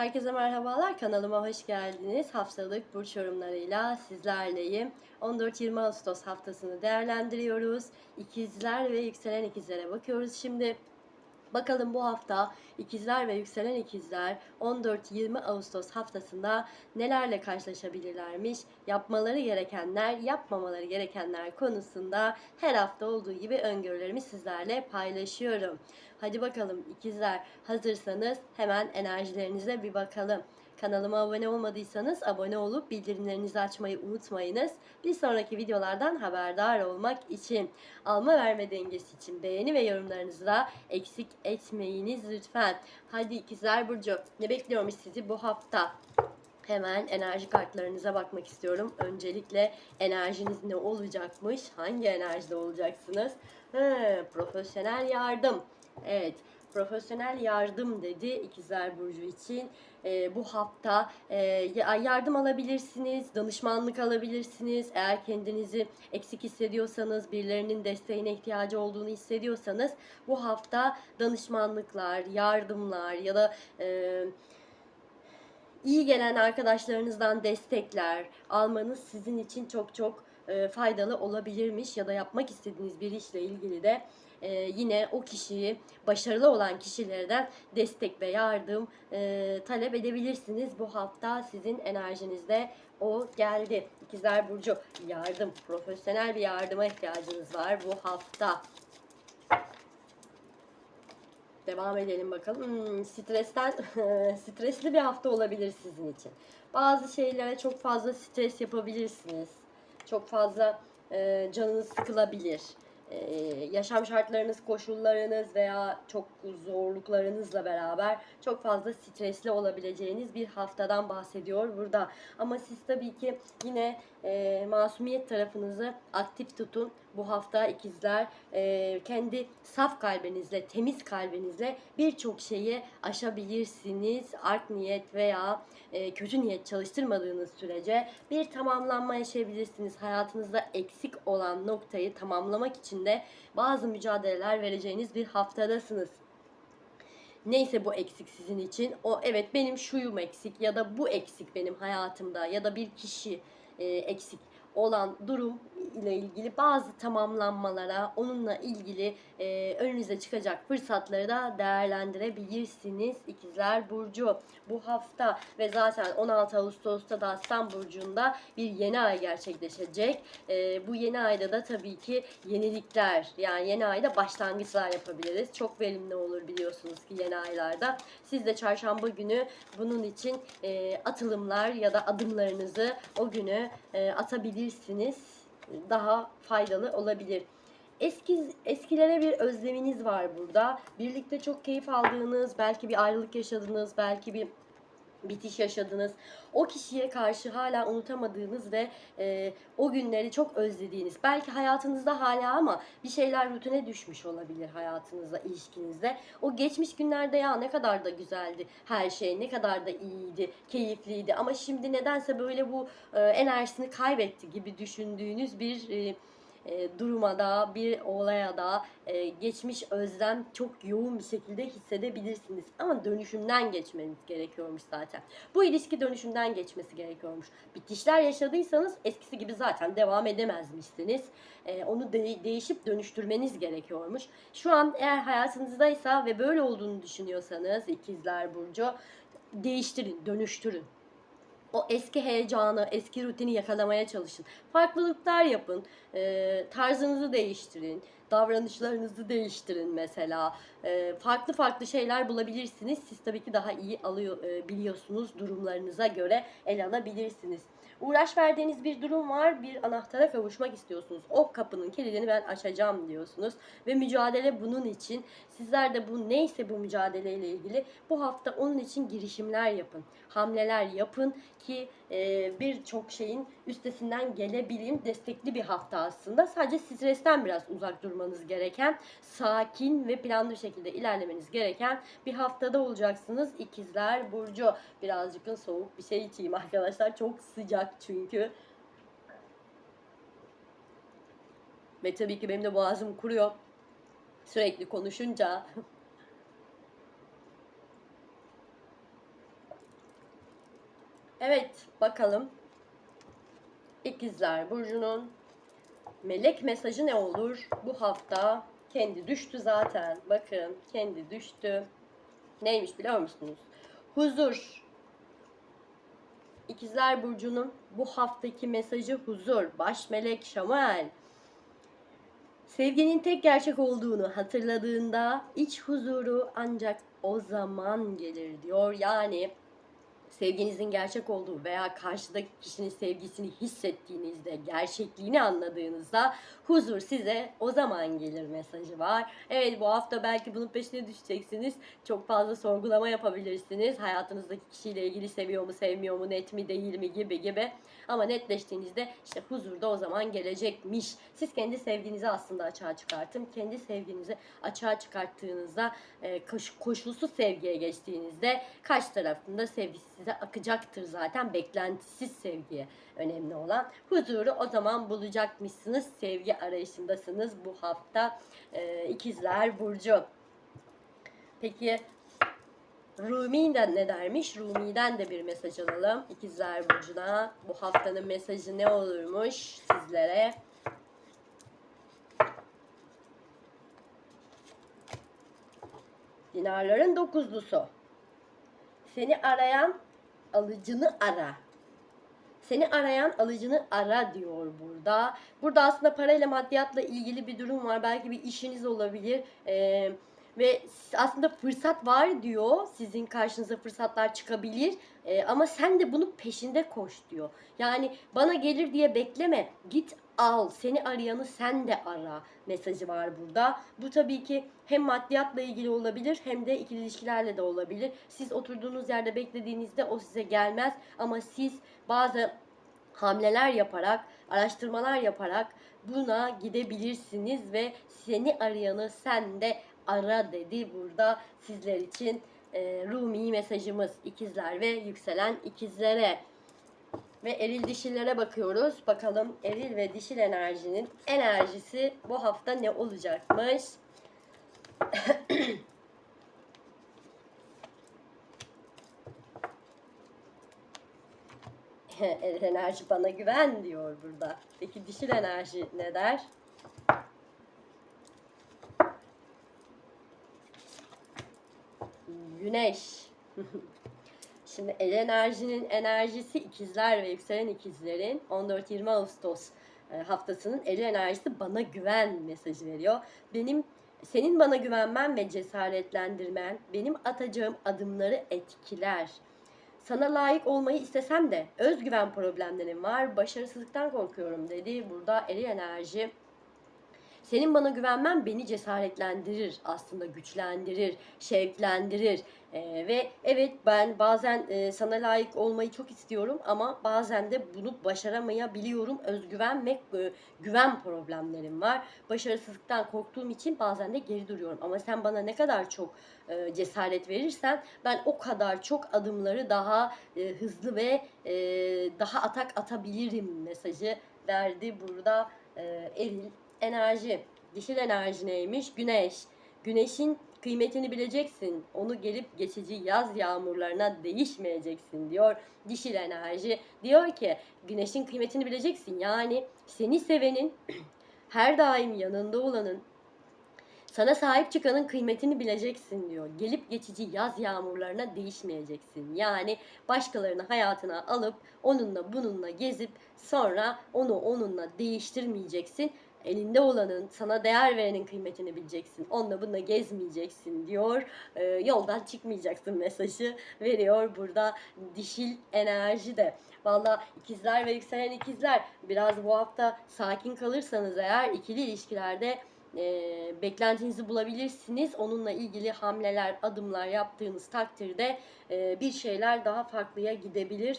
Herkese merhabalar. Kanalıma hoş geldiniz. Haftalık burç yorumlarıyla sizlerleyim. 14-20 Ağustos haftasını değerlendiriyoruz. İkizler ve yükselen ikizlere bakıyoruz şimdi. Bakalım bu hafta ikizler ve yükselen ikizler 14-20 Ağustos haftasında nelerle karşılaşabilirlermiş, yapmaları gerekenler, yapmamaları gerekenler konusunda her hafta olduğu gibi öngörülerimi sizlerle paylaşıyorum. Hadi bakalım ikizler hazırsanız hemen enerjilerinize bir bakalım. Kanalıma abone olmadıysanız abone olup bildirimlerinizi açmayı unutmayınız. Bir sonraki videolardan haberdar olmak için alma verme dengesi için beğeni ve yorumlarınızı da eksik etmeyiniz lütfen. Hadi ikizler Burcu ne bekliyormuş sizi bu hafta? Hemen enerji kartlarınıza bakmak istiyorum. Öncelikle enerjiniz ne olacakmış? Hangi enerjide olacaksınız? He, profesyonel yardım. Evet, profesyonel yardım dedi İkizler Burcu için. Ee, bu hafta e, ya- yardım alabilirsiniz, danışmanlık alabilirsiniz. Eğer kendinizi eksik hissediyorsanız, birilerinin desteğine ihtiyacı olduğunu hissediyorsanız bu hafta danışmanlıklar, yardımlar ya da e, iyi gelen arkadaşlarınızdan destekler almanız sizin için çok çok e, faydalı olabilirmiş ya da yapmak istediğiniz bir işle ilgili de e, yine o kişiyi başarılı olan kişilerden destek ve yardım e, talep edebilirsiniz. Bu hafta sizin enerjinizde o geldi. İkizler Burcu yardım, profesyonel bir yardıma ihtiyacınız var bu hafta. Devam edelim bakalım. Hmm, stresten stresli bir hafta olabilir sizin için. Bazı şeylere çok fazla stres yapabilirsiniz. Çok fazla e, canınız sıkılabilir. E, yaşam şartlarınız, koşullarınız veya çok zorluklarınızla beraber çok fazla stresli olabileceğiniz bir haftadan bahsediyor burada. Ama siz tabii ki yine e, masumiyet tarafınızı aktif tutun. Bu hafta ikizler e, kendi saf kalbinizle, temiz kalbinizle birçok şeyi aşabilirsiniz. Art niyet veya e, kötü niyet çalıştırmadığınız sürece bir tamamlanma yaşayabilirsiniz. Hayatınızda eksik olan noktayı tamamlamak için de bazı mücadeleler vereceğiniz bir haftadasınız. Neyse bu eksik sizin için. O evet benim şuyum eksik ya da bu eksik benim hayatımda ya da bir kişi eksik olan durum ile ilgili bazı tamamlanmalara, onunla ilgili e, önünüze çıkacak fırsatları da değerlendirebilirsiniz. İkizler Burcu bu hafta ve zaten 16 Ağustos'ta da Aslan Burcu'nda bir yeni ay gerçekleşecek. E, bu yeni ayda da tabii ki yenilikler yani yeni ayda başlangıçlar yapabiliriz. Çok verimli olur biliyorsunuz ki yeni aylarda. Siz de çarşamba günü bunun için e, atılımlar ya da adımlarınızı o günü e, atabilirsiniz. Daha faydalı olabilir. Eski eskilere bir özleminiz var burada. Birlikte çok keyif aldığınız, belki bir ayrılık yaşadınız, belki bir bitiş yaşadınız. O kişiye karşı hala unutamadığınız ve e, o günleri çok özlediğiniz. Belki hayatınızda hala ama bir şeyler rutine düşmüş olabilir hayatınızda, ilişkinizde. O geçmiş günlerde ya ne kadar da güzeldi her şey, ne kadar da iyiydi, keyifliydi. Ama şimdi nedense böyle bu e, enerjisini kaybetti gibi düşündüğünüz bir e, e, duruma da bir olaya da e, geçmiş özlem çok yoğun bir şekilde hissedebilirsiniz. Ama dönüşümden geçmeniz gerekiyormuş zaten. Bu ilişki dönüşümden geçmesi gerekiyormuş. Bitişler yaşadıysanız eskisi gibi zaten devam edemezmişsiniz. E, onu de- değişip dönüştürmeniz gerekiyormuş. Şu an eğer hayatınızdaysa ve böyle olduğunu düşünüyorsanız ikizler burcu değiştirin, dönüştürün o eski heyecanı, eski rutini yakalamaya çalışın. Farklılıklar yapın. e, tarzınızı değiştirin. Davranışlarınızı değiştirin mesela. E, farklı farklı şeyler bulabilirsiniz. Siz tabii ki daha iyi alıyor e, biliyorsunuz durumlarınıza göre el alabilirsiniz. Uğraş verdiğiniz bir durum var. Bir anahtara kavuşmak istiyorsunuz. O kapının kilidini ben açacağım diyorsunuz. Ve mücadele bunun için. Sizler de bu neyse bu mücadeleyle ilgili bu hafta onun için girişimler yapın. Hamleler yapın ki e, birçok şeyin üstesinden gelebilin. Destekli bir hafta aslında. Sadece stresten biraz uzak durmanız gereken, sakin ve planlı şekilde ilerlemeniz gereken bir haftada olacaksınız. İkizler Burcu. Birazcık soğuk bir şey içeyim arkadaşlar. Çok sıcak çünkü. Ve tabii ki benim de boğazım kuruyor. Sürekli konuşunca. Evet bakalım. İkizler Burcu'nun melek mesajı ne olur bu hafta? Kendi düştü zaten. Bakın kendi düştü. Neymiş biliyor musunuz? Huzur. İkizler Burcu'nun bu haftaki mesajı huzur. Baş melek Şamal. Sevginin tek gerçek olduğunu hatırladığında iç huzuru ancak o zaman gelir diyor. Yani sevginizin gerçek olduğu veya karşıdaki kişinin sevgisini hissettiğinizde, gerçekliğini anladığınızda huzur size o zaman gelir mesajı var. Evet bu hafta belki bunun peşine düşeceksiniz. Çok fazla sorgulama yapabilirsiniz. Hayatınızdaki kişiyle ilgili seviyor mu, sevmiyor mu, net mi, değil mi gibi gibi. Ama netleştiğinizde işte huzur da o zaman gelecekmiş. Siz kendi sevginizi aslında açığa çıkartın. Kendi sevginizi açığa çıkarttığınızda e, koş- koşulsuz sevgiye geçtiğinizde karşı tarafında sevgisi size akacaktır zaten. Beklentisiz sevgiye önemli olan. Huzuru o zaman bulacakmışsınız. Sevgi arayışındasınız bu hafta. E, ikizler Burcu. Peki Rumi'den ne dermiş? Rumi'den de bir mesaj alalım. İkizler Burcu'na. Bu haftanın mesajı ne olurmuş sizlere? Dinarların dokuzlusu. Seni arayan alıcını ara. Seni arayan alıcını ara diyor burada. Burada aslında parayla maddiyatla ilgili bir durum var. Belki bir işiniz olabilir. Ee, ve aslında fırsat var diyor. Sizin karşınıza fırsatlar çıkabilir. Ee, ama sen de bunun peşinde koş diyor. Yani bana gelir diye bekleme. Git al. Seni arayanı sen de ara mesajı var burada. Bu tabii ki hem maddiyatla ilgili olabilir hem de ikili ilişkilerle de olabilir. Siz oturduğunuz yerde beklediğinizde o size gelmez ama siz bazı hamleler yaparak, araştırmalar yaparak buna gidebilirsiniz ve seni arayanı sen de ara dedi burada sizler için e, Rumi mesajımız ikizler ve yükselen ikizlere ve eril dişillere bakıyoruz. Bakalım eril ve dişil enerjinin enerjisi bu hafta ne olacakmış? eril enerji bana güven diyor burada. Peki dişil enerji ne der? Güneş. Şimdi el enerjinin enerjisi ikizler ve yükselen ikizlerin 14-20 Ağustos e, haftasının el enerjisi bana güven mesajı veriyor. Benim senin bana güvenmen ve cesaretlendirmen benim atacağım adımları etkiler. Sana layık olmayı istesem de özgüven problemlerim var, başarısızlıktan korkuyorum dedi. Burada eri enerji senin bana güvenmen beni cesaretlendirir, aslında güçlendirir, şevklendirir. Ee, ve evet ben bazen e, sana layık olmayı çok istiyorum ama bazen de bunu başaramayabiliyorum. Özgüven ve e, güven problemlerim var. Başarısızlıktan korktuğum için bazen de geri duruyorum. Ama sen bana ne kadar çok e, cesaret verirsen ben o kadar çok adımları daha e, hızlı ve e, daha atak atabilirim mesajı verdi burada e, eril enerji. Dişil enerji neymiş? Güneş. Güneşin kıymetini bileceksin. Onu gelip geçici yaz yağmurlarına değişmeyeceksin diyor. Dişil enerji diyor ki güneşin kıymetini bileceksin. Yani seni sevenin her daim yanında olanın sana sahip çıkanın kıymetini bileceksin diyor. Gelip geçici yaz yağmurlarına değişmeyeceksin. Yani başkalarını hayatına alıp onunla bununla gezip sonra onu onunla değiştirmeyeceksin elinde olanın, sana değer verenin kıymetini bileceksin. Onunla bununla gezmeyeceksin diyor. E, yoldan çıkmayacaksın mesajı veriyor burada dişil enerji de. Valla ikizler ve yükselen ikizler biraz bu hafta sakin kalırsanız eğer ikili ilişkilerde e, beklentinizi bulabilirsiniz. Onunla ilgili hamleler, adımlar yaptığınız takdirde e, bir şeyler daha farklıya gidebilir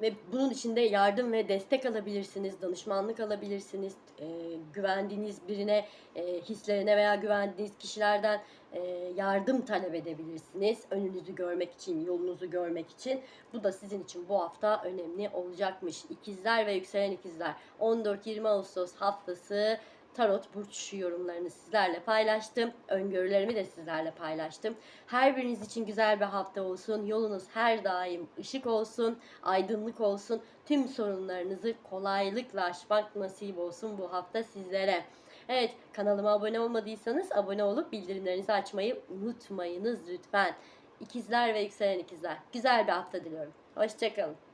ve bunun içinde yardım ve destek alabilirsiniz, danışmanlık alabilirsiniz, e, güvendiğiniz birine, e, hislerine veya güvendiğiniz kişilerden e, yardım talep edebilirsiniz. Önünüzü görmek için, yolunuzu görmek için. Bu da sizin için bu hafta önemli olacakmış. İkizler ve yükselen ikizler 14-20 Ağustos haftası tarot burç yorumlarını sizlerle paylaştım. Öngörülerimi de sizlerle paylaştım. Her biriniz için güzel bir hafta olsun. Yolunuz her daim ışık olsun, aydınlık olsun. Tüm sorunlarınızı kolaylıkla aşmak nasip olsun bu hafta sizlere. Evet kanalıma abone olmadıysanız abone olup bildirimlerinizi açmayı unutmayınız lütfen. İkizler ve yükselen ikizler. Güzel bir hafta diliyorum. Hoşçakalın.